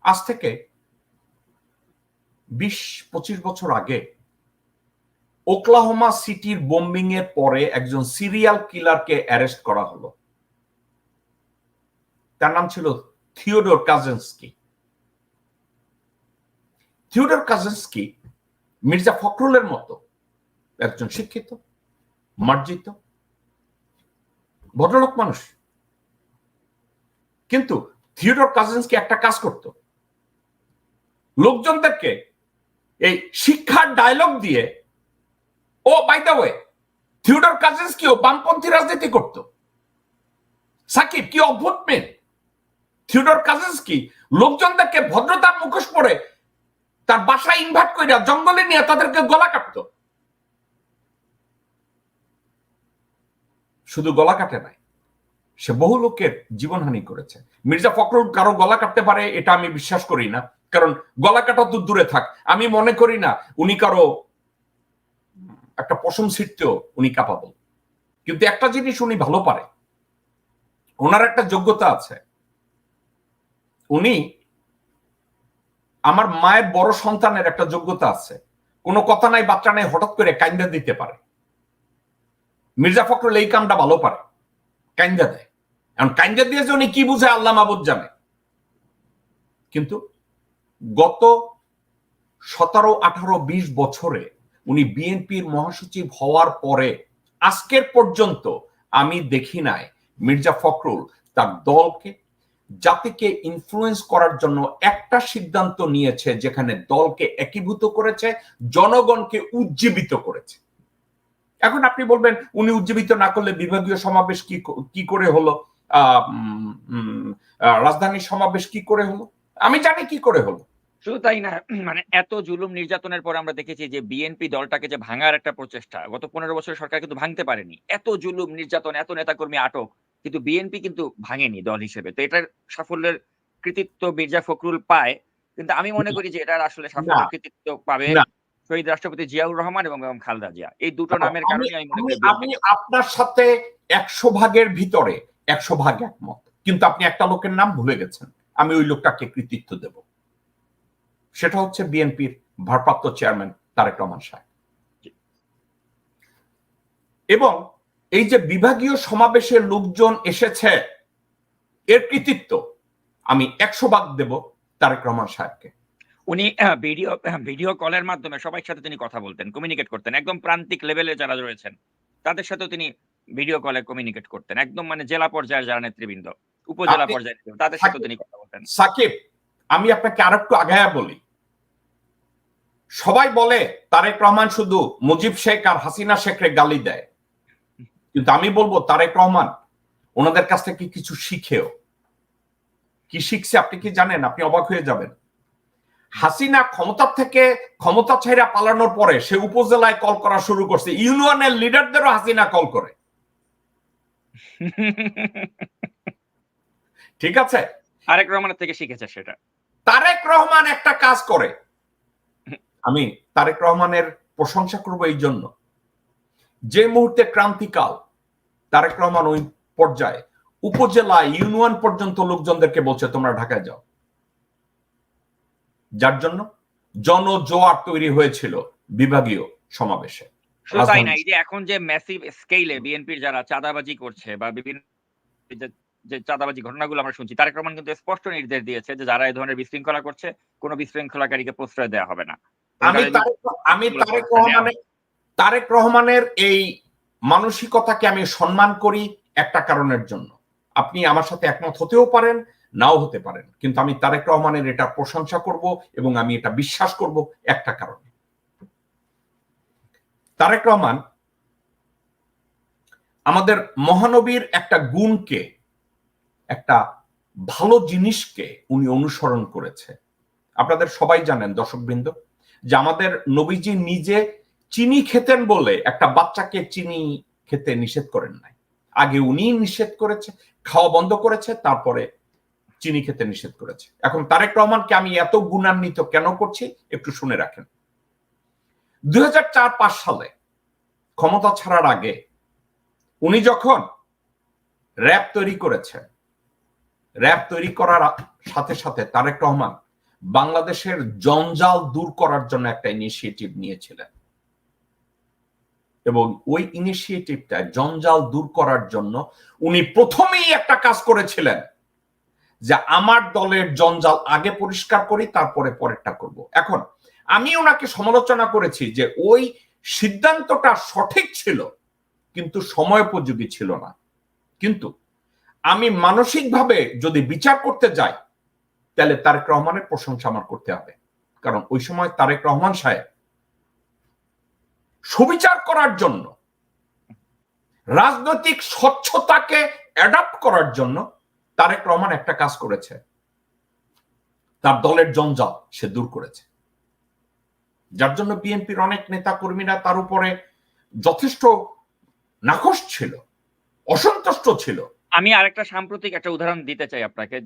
আজ থেকে বিশ, পঁচিশ বছর আগে ওকলাহোমা সিটির বোম্বিং এর পরে একজন সিরিয়াল কিলারকে অ্যারেস্ট করা হলো। তার নাম ছিল Theodore Kaczynski. Theodore Kaczynski Mirza ফখরুলের মতো একজন শিক্ষিত, মার্জিত, ভদ্রলোক মানুষ। কিন্তু থিওডর কাজিন্সকে একটা কাজ করত। লোকজনদেরকে এই শিক্ষার ডায়লগ দিয়ে, ও by the way Theodore Cousins কিও বামপন্থী রাজনীতি করত। সাকিব, কি অদ্ভুত মেয়ে। থিওডর কাজিন্স কি লোকজনদেরকে ভদ্রতার মুখোশ পরে তার বাসায় ইনভাইট করে জঙ্গলে নিয়ে তাদেরকে গলা কাটতো শুধু গলা কাটে নাই। সে বহু লোকের জীবনহানি করেছে। মির্জা ফখরুল কারও গলা কাটতে পারে, এটা আমি বিশ্বাস করি না। কারণ গলা কাটা তো দূরে থাক, আমি মনে করি না উনি কারও একটা পশম ছিটতেও উনি কাপাবল কিন্তু একটা জিনিস উনি ভালো পারে, ওনার একটা যোগ্যতা আছে। উনি আমার মায়ের বড় সন্তানের একটা যোগ্যতা আছে। কোনো কথা নাই, বাচ্চা নাই, হঠাৎ করে কাইন্দা দিতে পারে। মির্জা ফখরুল এই কামটা ভালো পারে, কাইন্দা দেয়। এখন কাইন্দা দিয়েছে উনি কি বুঝে আল্লাহ মাবুদ জানে। কিন্তু গত সতেরো, আঠারো, বিশ বছরে উনি বিএনপির মহাসচিব হওয়ার পরে আজকের পর্যন্ত আমি দেখি নাই মির্জা ফখরুল তার দলকে জাতিকে ইনফ্লুয়েন্স করার জন্য একটা সিদ্ধান্ত নিয়েছে যেখানে দলকে একীভূত করেছে, জনগণকে উজ্জীবিত করেছে। এখন আপনি বলবেন, উনি উজ্জীবিত না করলে বিভাগীয় সমাবেশ কি কি করে হলো? রাজধানীর সমাবেশ কি করে হলো? আমি জানি কি করে হলো। শুধু তাই না মানে এত জুলুম নির্যাতনের পর আমরা দেখেছি যে বিএনপি দলটাকে যে ভাঙার একটা প্রচেষ্টা গত পনেরো বছর সরকার কিন্তু ভাঙতে পারেনি। এত জুলুম নির্যাতন এত নেতাকর্মী আটক কিন্তু বিএনপি কিন্তু ভাঙেনি দল হিসেবে। তো এটার সাফল্যের কৃতিত্ব মির্জা ফখরুল পায় কিন্তু আমি মনে করি যে এটার আসলে সাফল্যের কৃতিত্ব পাবে শহীদ রাষ্ট্রপতি জিয়াউর রহমান এবং খালদা জিয়া। এই দুটো নামের কারণে আমি মনে করি আমি আপনার সাথে একশো ভাগের ভিতরে একশো ভাগ একমত। কিন্তু আপনি একটা লোকের নাম ভুলে গেছেন। আমি ওই লোকটাকে কৃতিত্ব দেব। সেটা হচ্ছে বিএনপির ভারপ্রাপ্ত চেয়ারম্যান তারেক রহমান সাহেব। এবং এই যে বিভাগীয় সমাবেশের লোকজন এসেছে, এর কৃতিত্ব আমি একশো ভাগ দেব তারেক রহমান সাহেবকে। উনি ভিডিও ভিডিও কলের মাধ্যমে সবাই সাথে তিনি কথা বলতেন কমিউনিকেট করতেন। একদম প্রান্তিক লেভেলে যারা রয়েছেন, তাদের সাথেও তিনি ভিডিও কলে কমিউনিকেট করতেন। একদম মানে জেলা পর্যায়ের যারা নেতৃবৃন্দ উপজেলা পর্যায়ের তাদের সাথে তিনি কথা বলতেন। সাকিব আমি আপনাকে আরেকটু আগায়া বলি। সবাই বলে তারেক রহমান শুধু মুজিব শেখ আর হাসিনা শেখরে গালি দেয়। কিন্তু আমি বলব তারেক রহমান ওনাদের কাছ থেকে কিছু শিখেও। কি শিখছে আপনি কি জানেন? আপনি অবাক হয়ে যাবেন। হাসিনা ক্ষমতার থেকে ক্ষমতা ছাইরা পালানোর পরে সে উপজেলায় কল করা শুরু করছে। ইউনিয়নের লিডারদেরও হাসিনা কল করে। ঠিক আছে? তারেক রহমানের থেকে শিখেছে সেটা। তারেক রহমান একটা কাজ করে। আমি তারেক রহমানের প্রশংসা করব এই জন্য। যে মুহূর্তে ক্রান্তিকাল তারেক রহমান ওই পর্যায়ে উপজেলা ইউনিয়ন পর্যন্ত লোকজনদেরকে বলছে তোমরা ঢাকায় যাও। যার জন্য জনজোয়ার তৈরি হয়েছিল বিভাগীয় সমাবেশে। শুধু তাই না এই যে এখন যে ম্যাসিভ স্কেলে বিএনপির যারা চাঁদাবাজি করছে বা বিভিন্ন যে চাঁদাবাজি ঘটনাগুলো আমরা শুনছি তারেক রহমান কিন্তু স্পষ্ট নির্দেশ দিয়েছে যে যারা এই ধরনের বিশৃঙ্খলা করছে কোনো বিশৃঙ্খলাকারীকে প্রশ্রয় দেওয়া হবে না। আমি আমি তারেক রহমানের তারেক রহমানের এই মানসিকতাকে আমি সম্মান করি একটা কারণের জন্য। আপনি আমার সাথে একমত হতেও পারেন নাও হতে পারেন। কিন্তু আমি তারেক রহমানের এটা প্রশংসা করব এবং আমি এটা বিশ্বাস করব একটা কারণে। তারেক রহমান আমাদের মহানবীর একটা গুণকে, একটা ভালো জিনিসকে উনি অনুসরণ করেছে। আপনাদের সবাই জানেন, দর্শকবৃন্দ, যে আমাদের নবীজি নিজে চিনি খেতেন বলে একটা বাচ্চাকে চিনি খেতে নিষেধ করেন নাই। আগে উনি নিষেধ করেছে, খাওয়া বন্ধ করেছে, তারপরে চিনি খেতে নিষেধ করেছে। এখন তারেক রহমানকে আমি এত গুণান্বিত কেন করছি, একটু শুনে রাখেন। দুই সালে ক্ষমতা ছাড়ার আগে উনি যখন র্যাব তৈরি করেছেন, র্যাব তৈরি করার সাথে সাথে তারেক রহমান বাংলাদেশের জঞ্জাল দূর করার জন্য একটা ইনিশিয়েটিভ নিয়েছিলেন। এবং ওই ইনিশিয়েটিভটা জঞ্জাল দূর করার জন্য উনি প্রথমেই একটা কাজ করেছিলেন যে আমার দলের জঞ্জাল আগে পরিষ্কার করি, তারপরে পরেরটা করব। এখন আমি ওনাকে সমালোচনা করেছি যে ওই সিদ্ধান্তটা সঠিক ছিল, কিন্তু সময়োপযোগী ছিল না। কিন্তু আমি মানসিকভাবে যদি বিচার করতে যাই, তাহলে তারেক রহমানের প্রশংসা আমার করতে হবে। কারণ ওই সময় তারেক রহমান সাহেব সুবিচার করার জন্য, রাজনৈতিক স্বচ্ছতাকে অ্যাডাপ্ট করার জন্য তারেক রহমান একটা কাজ করেছে। তার দলের জঞ্জাল সে দূর করেছে। যার জন্য বিএনপির অনেক নেতা কর্মীরা তার উপরে যথেষ্ট নাকশ ছিল, অসন্তুষ্ট ছিল। আমি আরেকটা সাম্প্রতিক একটা উদাহরণ দিতে চাই আপনাকে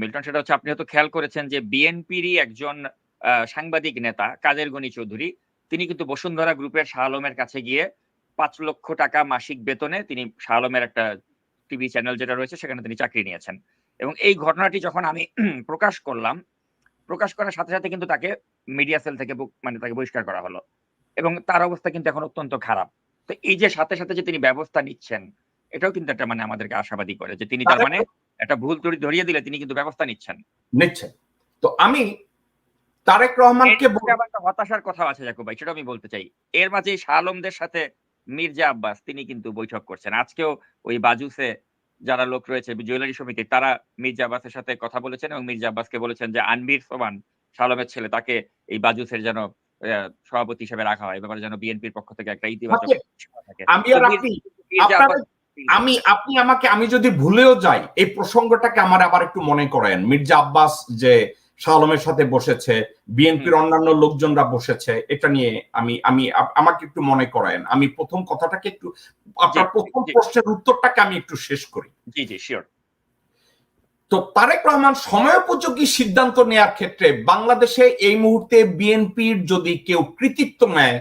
মিল্টন। সেটা হচ্ছে আপনি হয়তো খেয়াল করেছেন যে বিএনপিরই একজন সাংবাদিক নেতা কাদের গনি চৌধুরী, তিনি কিন্তু বসুন্ধরা গ্রুপের শাহ আলমের কাছে গিয়ে পাঁচ লক্ষ টাকা মাসিক বেতনে তিনি শাহ আলমের একটা টিভি চ্যানেল যেটা রয়েছে, সেখানে তিনি চাকরি নিয়েছেন। এবং এই ঘটনাটি যখন আমি প্রকাশ করলাম প্রকাশ করার সাথে সাথে কিন্তু তাকে মিডিয়া সেল থেকে মানে তাকে বহিষ্কার করা হলো। এবং তার অবস্থা কিন্তু এখন অত্যন্ত খারাপ। তো এই যে সাথে সাথে যে তিনি ব্যবস্থা নিচ্ছেন এটাও কিন্তু একটা মানে আমাদেরকে আশাবাদী করে যে তিনি তার মানে একটা ভুল ত্রুটি ধরিয়ে দিলে তিনি কিন্তু ব্যবস্থা নিচ্ছেন। নিচ্ছে তো আমি তারেক রহমানকে হতাশার কথা আছে জাকু ভাই সেটা আমি বলতে চাই। এর মাঝে শাহ আলমদের সাথে মির্জা আব্বাস তিনি কিন্তু বৈঠক করছেন। আজকেও ওই বাজুসে যারা লোক রয়েছে জুয়েলারি সমিতি তারা মির্জা আব্বাসের সাথে কথা বলেছেন এবং মির্জা আব্বাসকে বলেছেন যে আনবির সোমান সালমের ছেলে তাকে এই বাজুসের যেন সভাপতি হিসেবে রাখা হয়। ব্যাপারে যেন বিএনপির পক্ষ থেকে একটা ইতিবাচক আচ্ছা, আমি আপনি আমাকে আমি যদি ভুলেও যাই এই প্রসঙ্গটাকে আমার আবার একটু মনে করেন। মির্জা আব্বাস যে শাহ আলমের সাথে বসেছে বিএনপির অন্যান্য লোকজনরা বসেছে এটা নিয়ে আমি আমি আমাকে একটু মনে করেন আমি প্রথম কথাটাকে একটু আপনার প্রথম প্রশ্নের উত্তরটাকে আমি একটু শেষ করি। জি জি শিওর তো তারেক রহমান সময়োপযোগী সিদ্ধান্ত নেয়ার ক্ষেত্রে বাংলাদেশে এই মুহূর্তে বিএনপির যদি কেউ কৃতিত্ব নেয়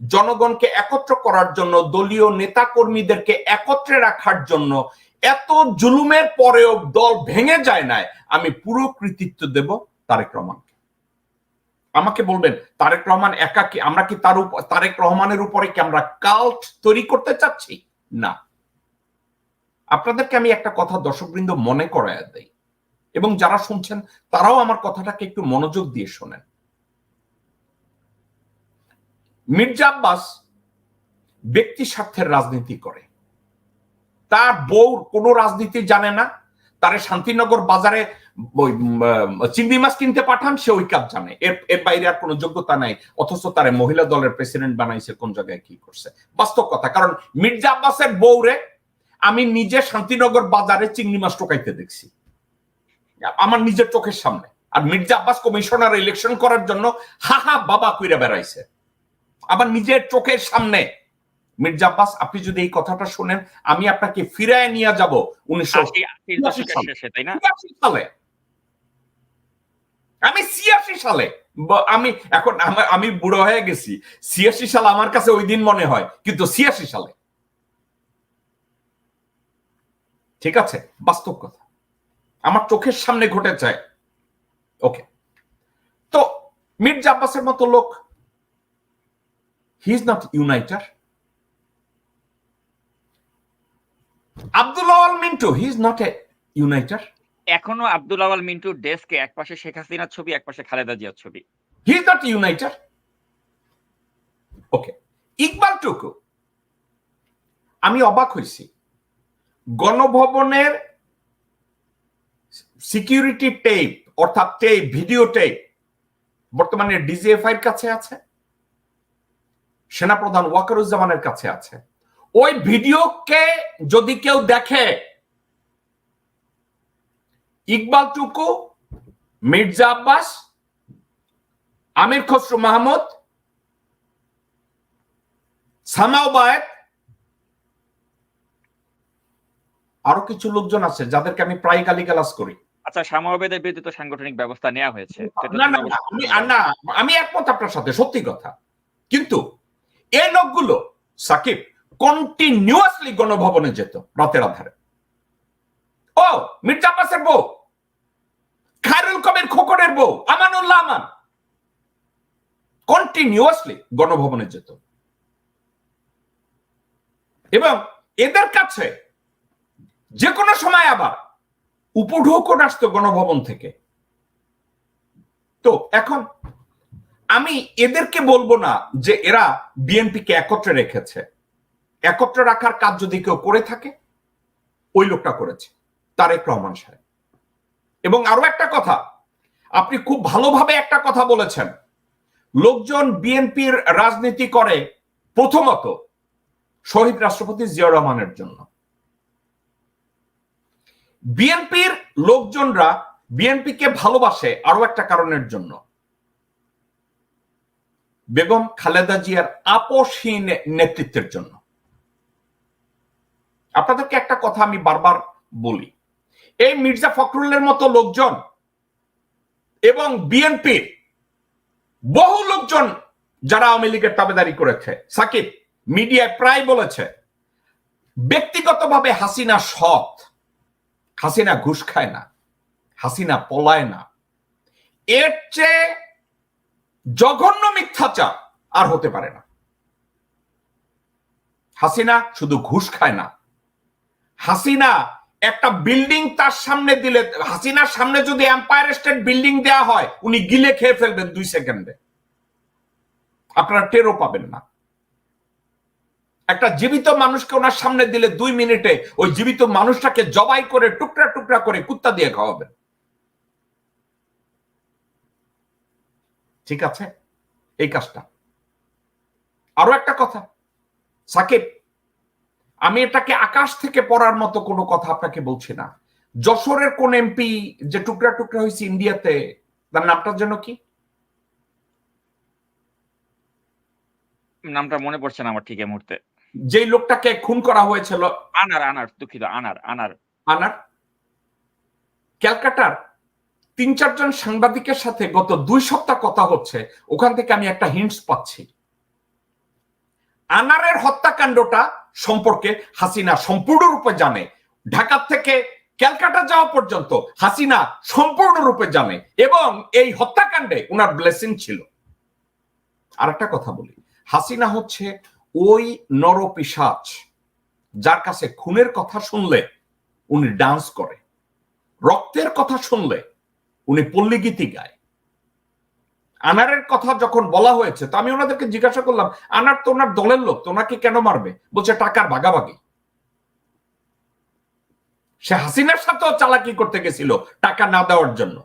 জনগণকে একত্র করার জন্য দলীয় নেতা কর্মীদেরকে একত্রে রাখার জন্য এত জুলুমের পরেও দল ভেঙে যায় না আমি পুরো কৃতিত্ব দেব। তারেক রহমানকে আমাকে বলবেন, তারেক রহমান একা কি, আমরা কি তার উপ- তারেক রহমানের উপরে কি আমরা কাল্ট তৈরি করতে চাচ্ছি? না। আপনাদেরকে আমি একটা কথা দর্শকবৃন্দ মনে করায় দেই। এবং যারা শুনছেন, তারাও আমার কথাটাকে একটু মনোযোগ দিয়ে শোনেন। মির্জা আব্বাস ব্যক্তি স্বার্থের রাজনীতি করে। তার বউ কোনো রাজনীতি জানে না তারে শান্তিনগর বাজারে চিংড়ি মাছ কিনতে পাঠান, সে ওই কাজ জানে। এর এর বাইরে আর কোনো যোগ্যতা নাই, অথচ তারে মহিলা দলের প্রেসিডেন্ট বানাইছে, কোন জায়গায় কি করছে। বাস্তব কথা, কারণ মির্জা আব্বাসের বউরে আমি নিজে শান্তিনগর বাজারে চিংড়ি মাছ টোকাইতে দেখছি। আমার নিজের চোখের সামনে। আর মির্জা আব্বাস কমিশনার ইলেকশন করার জন্য হা হা বাবা কইরা বেড়াইছে। আবার নিজের চোখের সামনে মির্জা আব্বাস আপনি যদি এই কথাটা শুনেন আমি আপনাকে ফিরায় নিয়ে যাব উনিশশো সালে। আমি ছিয়াশি সালে। আমি এখন আমি বুড়ো হয়ে গেছি। ছিয়াশি সাল আমার কাছে ওই দিন মনে হয় কিন্তু ছিয়াশি সালে। ঠিক আছে? বাস্তব কথা। আমার চোখের সামনে ঘটে যায়। ওকে। তো মির্জা আব্বাসের মতো লোক he is not uniter. Abdul Awal Mintu he is not a uniter এখনও আব্দুল আওয়াল মিন্টুর ডেস্কে এক পাশে শেখ হাসিনার ছবি এক পাশে খালেদা জিয়ার ছবি। He is not uniter okay Iqbal Tuku আমি অবাক হয়েছি গণভবনের সিকিউরিটি টেপ অর্থাৎ টেপ ভিডিও টেপ বর্তমানে ডিজিএফআই এর কাছে আছে। সেনাপ্রধান ওয়াকারুজ্জামানের কাছে আছে। ওই ভিডিওকে যদি কেউ দেখে ইকবাল টুকু মির্জা আব্বাস আমির খসরু মাহমুদ সামাও বায়েত আরও কিছু লোকজন আছে যাদেরকে আমি প্রায় গালিগালাজ করি। আচ্ছা সামাবেদের বিরুদ্ধে তো সাংগঠনিক ব্যবস্থা নেওয়া হয়েছে। না না না, আমি না আমি একমত আপনার সাথে সত্যি কথা। কিন্তু এ লোকগুলো সাকিব কন্টিনিউয়াসলি গণভবনে যেত, রাতের আধারে। ও, মির্জা আব্বাসের বউ, খায়রুল কবির খোকনের বউ, আমানুল্লাহ আমান। কন্টিনিউয়াসলি গণভবনে যেত। এবং এদের কাছে যে কোনো সময় আবার উপঢৌকন আসতো গণভবন থেকে। তো এখন আমি এদেরকে বলব না যে এরা বিএনপিকে একত্রে রেখেছে। একত্রে রাখার কাজ যদি কেউ করে থাকে, ওই লোকটা করেছে, তারেক রহমান সাহেব। এবং আরও একটা কথা, আপনি খুব ভালোভাবে একটা কথা বলেছেন। লোকজন বিএনপির রাজনীতি করে প্রথমত শহীদ রাষ্ট্রপতি জিয়া রহমানের জন্য। বিএনপির লোকজনরা বিএনপিকে ভালোবাসে আরও একটা কারণের জন্য। বেগম খালেদা জিয়ার আপসহীন নেতৃত্বের জন্য। আপনাদেরকে একটা কথা আমি বারবার বলি। এই মির্জা ফখরুলের মতো লোকজন এবং বিএনপির বহু লোকজন যারা আওয়ামী লীগের তাবেদারি করেছে, সাকিব মিডিয়ায় প্রায় বলেছে, ব্যক্তিগতভাবে হাসিনা সৎ, হাসিনা ঘুষ খায় না, হাসিনা পলায় না। এর চেয়ে জঘন্য মিথ্যাচার আর হতে পারে না। হাসিনা শুধু ঘুষ খায় না হাসিনা একটা বিল্ডিং তার সামনে দিলে, হাসিনার সামনে যদি এম্পায়ার স্টেট বিল্ডিং দেওয়া হয়, উনি গিলে খেয়ে ফেলবেন দুই সেকেন্ডে। আপনারা টেরও পাবেন না। একটা জীবিত মানুষকে ওনার সামনে দিলে দুই মিনিটে ওই জীবিত মানুষটাকে জবাই করে, টুকরা টুকরা করে কুত্তা দিয়ে খাওয়াবেন। ঠিক আছে? এই কাজটা। আরও একটা কথা। সাকিব আমি এটাকে আকাশ থেকে পড়ার মতো কোনো কথা আপনাকে বলছি না। যশোরের কোন এমপি যে টুকরা টুকরা হয়েছে ইন্ডিয়াতে তার নামটার জন্য কি? নামটা মনে পড়ছে না আমার ঠিক এই মুহূর্তে। যেই লোকটাকে খুন করা হয়েছিল। আনার আনার দুঃখিত আনার আনার। আনার? ক্যালকাটার তিন চারজন সাংবাদিকের সাথে গত দুই সপ্তাহ কথা হচ্ছে। ওখান থেকে আমি একটা হিন্টস পাচ্ছি। আনারের হত্যাকাণ্ডটা সম্পর্কে হাসিনা সম্পূর্ণরূপে জানে। ঢাকা থেকে ক্যালকাটা যাওয়া পর্যন্ত হাসিনা সম্পূর্ণরূপে জানে এবং এই হত্যাকাণ্ডে উনার ব্লেসিং ছিল। আর একটা কথা বলি, হাসিনা হচ্ছে ওই নরপিসাচ যার কাছে খুনের কথা শুনলে উনি ডান্স করে, রক্তের কথা শুনলে উনি পল্লীগীতি গায়। আনারের কথা যখন বলা হয়েছে, তো আমি ওনাদেরকে জিজ্ঞাসা করলাম, আনার তো ওনার দলের লোক, তো ওনাকে কেন মারবে? বলছে, টাকার ভাগাভাগি সে হাসিনার সাথেও চালাকি করতে গেছিল টাকা না দেওয়ার জন্য।